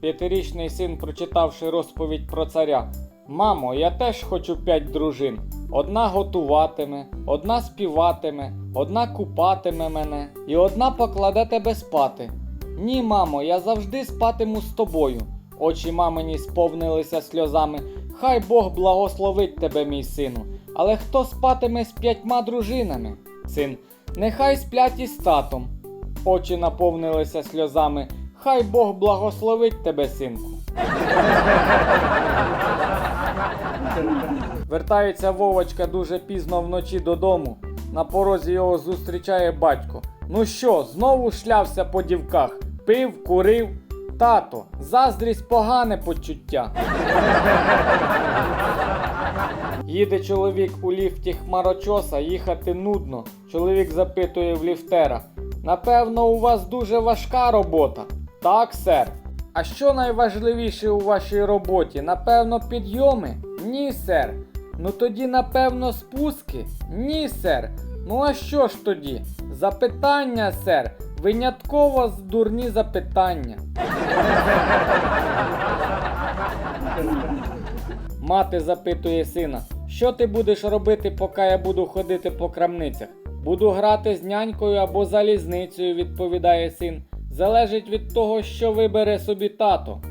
П'ятирічний син, прочитавши розповідь про царя. Мамо, я теж хочу п'ять дружин. Одна готуватиме, одна співатиме, одна купатиме мене, і одна покладе тебе спати. Ні, мамо, я завжди спатиму з тобою. Очі мамині сповнилися сльозами. Хай Бог благословить тебе, мій сину. Але хто спатиме з п'ятьма дружинами? Син, нехай сплять із татом. Очі наповнилися сльозами. Хай Бог благословить тебе, синку. Вертається Вовочка дуже пізно вночі додому. На порозі його зустрічає батько. Ну що, знову шлявся по дівках? Пив, курив. Тато, заздрість погане почуття. Їде чоловік у ліфті хмарочоса, їхати нудно. Чоловік запитує в ліфтера. Напевно, у вас дуже важка робота. Так, сер. А що найважливіше у вашій роботі? Напевно, підйоми? Ні, сер. Ну тоді, напевно, спуски? Ні, сер. Ну а що ж тоді? Запитання, сер. Винятково з- дурні запитання. Мати запитує сина, що ти будеш робити, поки я буду ходити по крамницях? Буду грати з нянькою або залізницею, відповідає син. Залежить від того, що вибере собі тато.